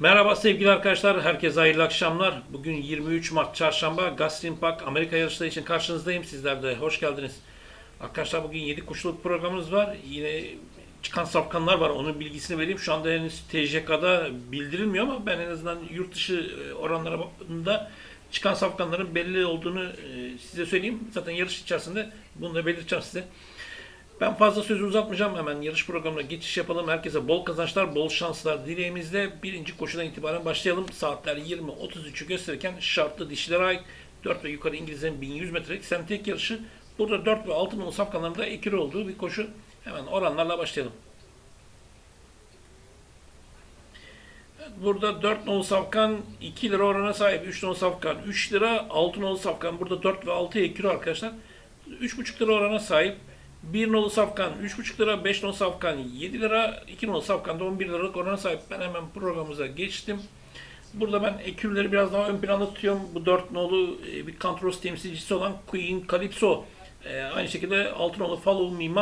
Merhaba sevgili arkadaşlar, herkese hayırlı akşamlar. Bugün 23 Mart Çarşamba, Gazprom Park Amerika yarışları için karşınızdayım. Sizler de hoş geldiniz. Arkadaşlar bugün 7 koşuluk programımız var. Yine çıkan safkanlar var, onun bilgisini vereyim. Şu anda henüz TJK'da bildirilmiyor ama ben en azından yurt dışı e, oranlara baktığımda çıkan safkanların belli olduğunu e, size söyleyeyim. Zaten yarış içerisinde bunu da belirteceğim size. Ben fazla sözü uzatmayacağım. Hemen yarış programına geçiş yapalım. Herkese bol kazançlar, bol şanslar dileğimizle birinci koşudan itibaren başlayalım. Saatler 20.33'ü gösterirken şartlı dişilere ait 4 ve yukarı İngilizlerin 1100 metrelik sentetik yarışı. Burada 4 ve 6 nolu safkanlarında ekili olduğu bir koşu. Hemen oranlarla başlayalım. Burada 4 nolu safkan 2 lira orana sahip. 3 nolu safkan 3 lira. 6 nolu safkan burada 4 ve 6 ekili arkadaşlar. 3,5 lira orana sahip. 1 nolu safkan 3,5 lira, 5 nolu safkan 7 lira, 2 nolu safkan da 11 liralık orana sahip. Ben hemen programımıza geçtim. Burada ben ekürleri biraz daha ön planda tutuyorum. Bu 4 nolu e, bir Kantros temsilcisi olan Queen Calypso. E, aynı şekilde 6 nolu Follow Me.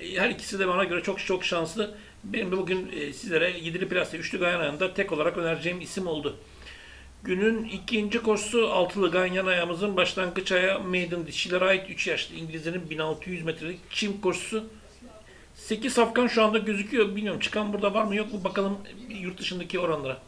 E, her ikisi de bana göre çok çok şanslı. Benim de bugün e, sizlere 7'li plase 3'lü Gayana'nda tek olarak önereceğim isim oldu. Günün ikinci koşusu altılı ganyan ayağımızın başlangıç ayağı maiden dişilere ait 3 yaşlı İngilizlerin 1600 metrelik çim koşusu. 8 safkan şu anda gözüküyor. Bilmiyorum çıkan burada var mı yok mu bakalım yurt dışındaki oranlara.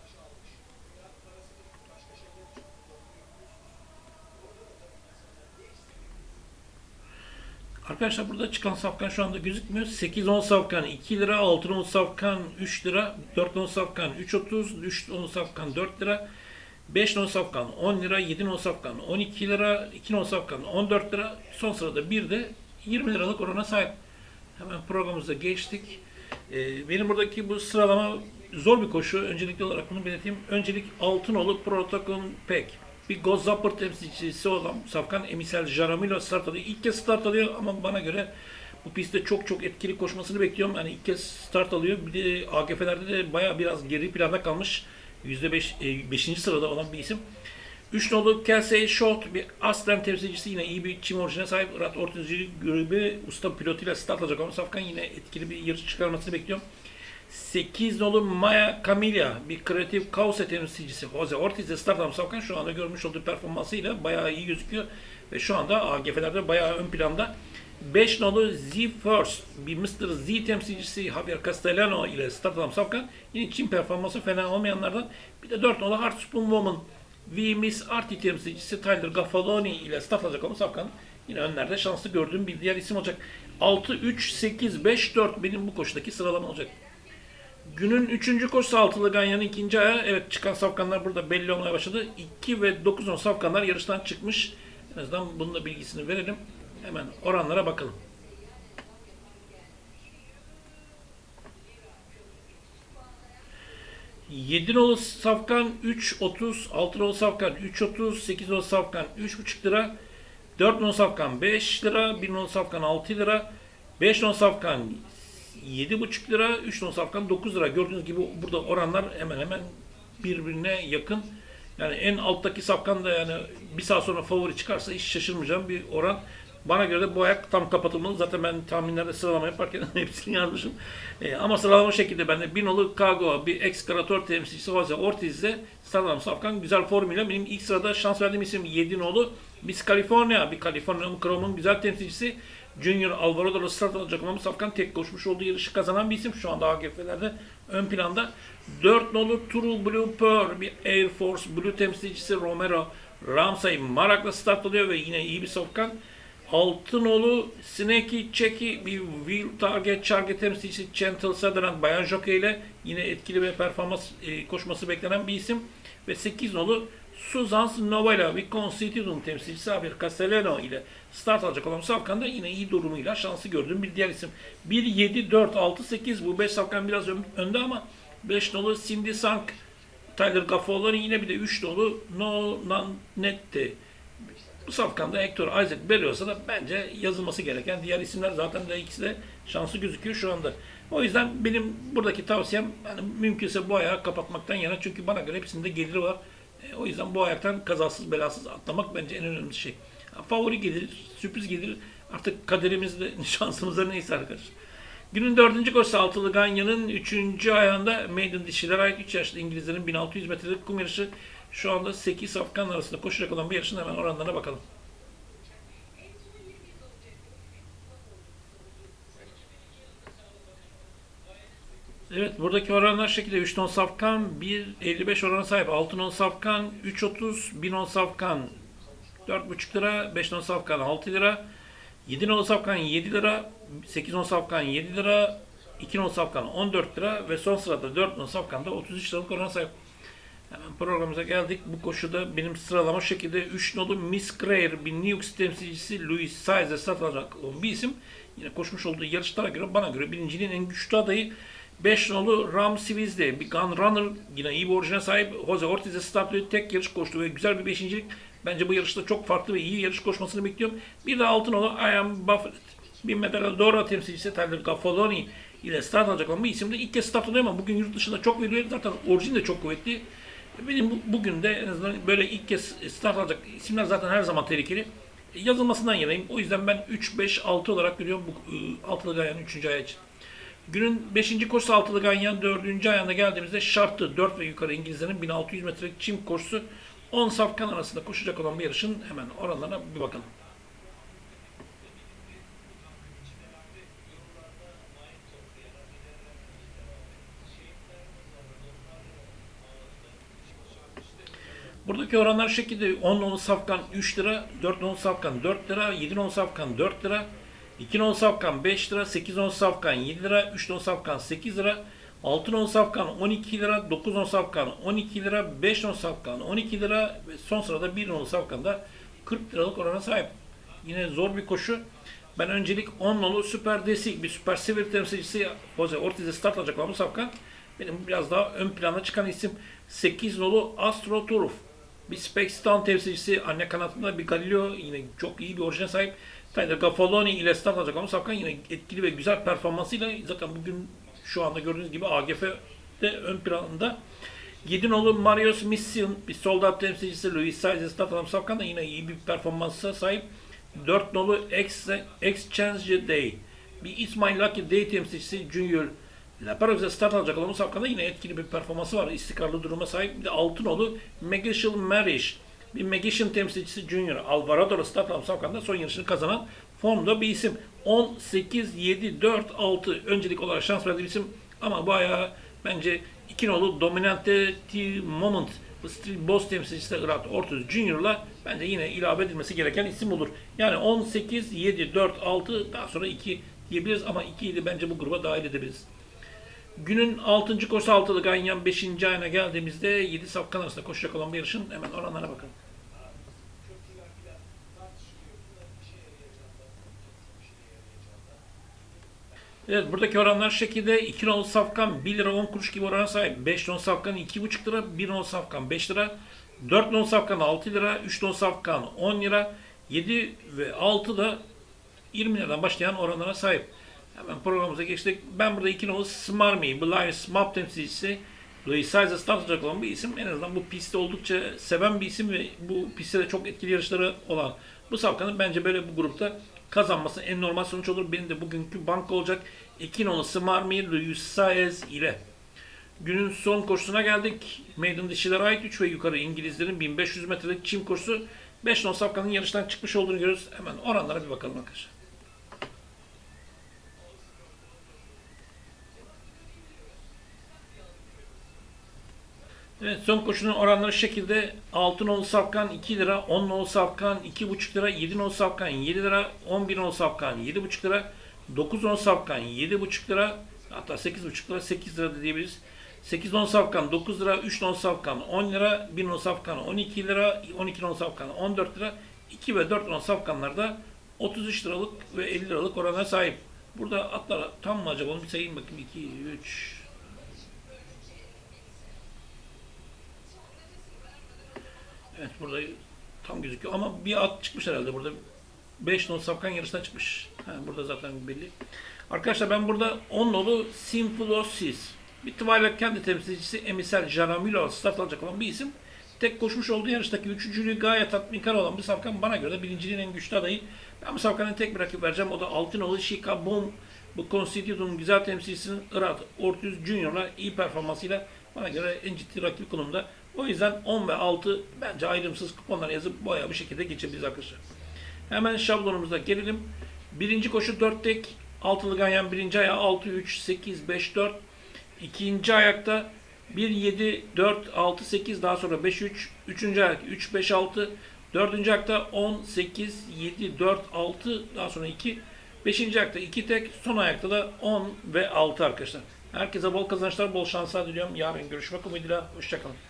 Arkadaşlar burada çıkan safkan şu anda gözükmüyor. 8-10 safkan 2 lira, 6-10 safkan 3 lira, 4-10 safkan 3.30, 3-10 safkan 4 lira, 5 non safkan 10 lira, 7 non safkan 12 lira, 2 non safkan 14 lira. Son sırada bir de 20 liralık orana sahip. Hemen programımıza geçtik. Ee, benim buradaki bu sıralama zor bir koşu. Öncelikli olarak bunu belirteyim. Öncelik Altınolu Protokon Pek. Bir Gozapır temsilcisi olan Safkan Emisel Jaramilo start alıyor. İlk kez start alıyor ama bana göre bu pistte çok çok etkili koşmasını bekliyorum. Yani ilk kez start alıyor. Bir de AGF'lerde de bayağı biraz geri planda kalmış. %5 5. sırada olan bir isim. 3 nolu Kelsey Short bir aslen temsilcisi yine iyi bir çim orijine sahip. Irat Ortuzcu grubu usta pilotuyla start alacak ama Safkan yine etkili bir yarış çıkarmasını bekliyorum. 8 nolu Maya Camilla bir kreatif kaos temsilcisi Jose Ortiz'e start alan Safkan şu anda görmüş olduğu performansıyla bayağı iyi gözüküyor. Ve şu anda AGF'lerde bayağı ön planda. 5 nolu Z First bir Mr. Z temsilcisi Javier Castellano ile start alan Safkan yine Çin performansı fena olmayanlardan. Bir de 4 nolu Heartspoon Woman V Miss Artie temsilcisi Tyler Gaffaloni ile start alacak olan Safkan yine önlerde şanslı gördüğüm bir diğer isim olacak. 6, 3, 8, 5, 4 benim bu koşudaki sıralama olacak. Günün 3. koşusu altılı Ganyan'ın ikinci ayağı. Evet çıkan safkanlar burada belli olmaya başladı. 2 ve 9 on safkanlar yarıştan çıkmış. En azından bunun da bilgisini verelim. Hemen oranlara bakalım. Yedi nolu safkan 3.30, altı nolu safkan 3.30, 8 nolu safkan 3.5 lira, 4 nolu safkan 5 lira, 1 nolu safkan 6 lira, 5 nolu safkan 7,5 lira, 3 nolu safkan 9 lira. Gördüğünüz gibi burada oranlar hemen hemen birbirine yakın. Yani en alttaki safkan da yani bir saat sonra favori çıkarsa hiç şaşırmayacağım bir oran. Bana göre de bu ayak tam kapatılmalı. Zaten ben tahminlerde sıralama yaparken hepsini yazmışım. E, ama sıralama şekilde ben de bir nolu Kago, bir ekskarator temsilcisi Jose Ortiz'de sıralama safkan güzel formuyla. Benim ilk sırada şans verdiğim isim 7 nolu. Biz California, bir California Chrome'un güzel temsilcisi. Junior Alvaro'da start alacak olan Safkan tek koşmuş olduğu yarışı kazanan bir isim. Şu anda AGF'lerde ön planda. 4 nolu True Blue Pearl bir Air Force Blue temsilcisi Romero Ramsay Marak'la start alıyor ve yine iyi bir Safkan. Altınoğlu Snakey Çeki bir Will Target Target temsilcisi Gentle Sutherland Bayan Jockey ile yine etkili bir performans e, koşması beklenen bir isim. Ve 8 nolu Suzans Novella bir Constitutum temsilcisi Javier Castellano ile start alacak olan Safkan da yine iyi durumuyla şansı gördüğüm bir diğer isim. 1, 7, 4, 6, 8 bu 5 Safkan biraz ön- önde ama 5 nolu Cindy Sank Tyler Gaffaloni yine bir de 3 nolu No Nannette bu safkanda Hector Isaac Berrios'a da bence yazılması gereken diğer isimler zaten de ikisi de şanslı gözüküyor şu anda. O yüzden benim buradaki tavsiyem yani mümkünse bu ayağı kapatmaktan yana çünkü bana göre hepsinde geliri var. E, o yüzden bu ayaktan kazasız belasız atlamak bence en önemli şey. Favori gelir, sürpriz gelir. Artık kaderimizde, şansımızda neyse arkadaşlar. Günün dördüncü koşusu altılı Ganya'nın üçüncü ayağında Maiden dişilere ait 3 yaşlı İngilizlerin 1600 metrelik kum yarışı şu anda 8 Afgan arasında koşacak olan bir yarışın hemen oranlarına bakalım. Evet buradaki oranlar şekilde 3 non safkan 1.55 orana sahip. 6 non safkan 3.30, 1 non safkan 4.5 lira, 5 non safkan 6 lira, 7 non safkan 7 lira, 8 non safkan 7 lira, 2 non safkan 14 lira ve son sırada 4 non safkan da 33 liralık orana sahip. Hemen programımıza geldik. Bu koşuda benim sıralama şekilde 3 nolu Miss Greer bir New York temsilcisi Louis Saez'e satılacak bir isim. Yine koşmuş olduğu yarışlara göre bana göre birinciliğin en güçlü adayı 5 nolu Ram Siviz'de bir Gun Runner yine iyi bir orijine sahip. Jose Ortiz'e startlıyor. Tek yarış koştu ve güzel bir beşincilik. Bence bu yarışta çok farklı ve iyi yarış koşmasını bekliyorum. Bir de 6 nolu I Am Buffett. Bir Medaladora temsilcisi Tyler Gaffaloni ile start alacak olan bu isim de ilk kez start alıyor ama bugün yurt dışında çok veriyor. Zaten orijin de çok kuvvetli. Benim bu- bugün de en azından böyle ilk kez start alacak isimler zaten her zaman tehlikeli. Yazılmasından yanayım. O yüzden ben 3, 5, 6 olarak görüyorum bu ıı, altılı gayanın 3. ayağı için. Günün 5. koşusu altılı ganyan 4. ayağına geldiğimizde şartlı 4 ve yukarı İngilizlerin 1600 metrelik çim koşusu 10 safkan arasında koşacak olan bir yarışın hemen oranlarına bir bakalım. Buradaki oranlar şekilde 10 nolu safkan 3 lira, 4 nolu safkan 4 lira, 7 nolu safkan 4 lira, 2 nolu safkan 5 lira, 8 nolu safkan 7 lira, 3 nolu safkan 8 lira, 6 nolu safkan 12 lira, 9 nolu safkan 12 lira, 5 nolu safkan 12 lira ve son sırada 1 nolu safkan da 40 liralık orana sahip. Yine zor bir koşu. Ben öncelik 10 nolu Süper Desik bir Süper Sivir temsilcisi Jose Ortiz'e start alacak olan bu safkan. Benim biraz daha ön plana çıkan isim 8 nolu Astro Turuf. Bir Spexton temsilcisi anne kanatında bir Galileo yine çok iyi bir orijine sahip. Tyler Gaffaloni ile start alacak ama Safkan yine etkili ve güzel performansıyla zaten bugün şu anda gördüğünüz gibi AGF'de ön planda. 7 nolu Marius Mission bir soldat temsilcisi Luis Saiz'e start alan Safkan da yine iyi bir performansa sahip. 4 nolu Ex Exchange Day bir İsmail Lucky Day temsilcisi Junior La Paros'e start alacak olan Safkan'da yine etkili bir performansı var. İstikrarlı duruma sahip. Bir de Altınoğlu Magician Marriage. Bir Magician temsilcisi Junior. Alvarado'la start alan Safkan'da son yarışını kazanan formda bir isim. 10, 8, 7, 4, 6 öncelik olarak şans verdiği bir isim. Ama bu ayağı bence iki nolu Dominante T Moment Steel Boss temsilcisi Irat Ortiz Junior'la bence yine ilave edilmesi gereken isim olur. Yani 18, 7, 4, 6 daha sonra 2 diyebiliriz ama 2'yi de bence bu gruba dahil edebiliriz. Günün 6. koşu altılı Ganyan 5. ayına geldiğimizde 7 safkan arasında koşacak olan bir yarışın hemen oranlarına bakalım. Evet buradaki oranlar şekilde 2 nolu safkan 1 lira 10 kuruş gibi orana sahip. 5 nolu safkan 2,5 lira, 1 nolu safkan 5 lira, 4 nolu safkan 6 lira, 3 nolu safkan 10 lira, 7 ve 6 da 20 liradan başlayan oranlara sahip. Hemen programımıza geçtik. Ben burada 2 nolu Smarmy, Blind Smap temsilcisi Louis Size'a start alacak olan bir isim. En azından bu pistte oldukça seven bir isim ve bu pistte de çok etkili yarışları olan bu safkanın bence böyle bu grupta kazanması en normal sonuç olur. Benim de bugünkü banka olacak. 2 nolu Smarmy, Louis Saez ile. Günün son koşusuna geldik. Maiden dişilere ait 3 ve yukarı İngilizlerin 1500 metrelik çim koşusu. 5 nolu safkanın yarıştan çıkmış olduğunu görüyoruz. Hemen oranlara bir bakalım arkadaşlar. Evet son koşunun oranları şekilde 6 nolu safkan 2 lira, 10 nolu safkan 2,5 lira, 7 nolu safkan 7 lira, 11 nolu safkan 7,5 lira, 9 nolu safkan 7,5 lira, hatta 8,5 lira 8 lira diyebiliriz. 8 nolu safkan 9 lira, 3 nolu safkan 10 lira, 1 nolu safkan 12 lira, 12 nolu safkan 14 lira, 2 ve 4 nolu safkanlar da 33 liralık ve 50 liralık orana sahip. Burada atlar tam mı acaba onu bir sayayım bakayım 2, 3, Evet burada tam gözüküyor ama bir at çıkmış herhalde burada. 5 nolu safkan yarışına çıkmış. Ha, burada zaten belli. Arkadaşlar ben burada 10 nolu Symphosis. Bir Twilight kendi temsilcisi Emisel Jaramilo start alacak olan bir isim. Tek koşmuş olduğu yarıştaki üçüncülüğü gayet tatminkar olan bir safkan bana göre de birinciliğin en güçlü adayı. Ben bu safkanın tek bir rakip vereceğim. O da 6 nolu Shika Boom Bu Constitut'un güzel temsilcisinin Irat Ortiz Junior'la iyi performansıyla bana göre en ciddi rakip konumda. O yüzden 10 ve 6 bence ayrımsız kuponlara yazıp bayağı bir şekilde geçebiliriz arkadaşlar. Hemen şablonumuza gelelim. Birinci koşu 4 tek. Altılı ganyan birinci ayağı 6, 3, 8, 5, 4. İkinci ayakta 1, 7, 4, 6, 8 daha sonra 5, 3. Üçüncü ayak 3, 5, 6. Dördüncü ayakta 10, 8, 7, 4, 6 daha sonra 2. Beşinci ayakta 2 tek. Son ayakta da 10 ve 6 arkadaşlar. Herkese bol kazançlar, bol şanslar diliyorum. Yarın görüşmek umuduyla. Hoşçakalın.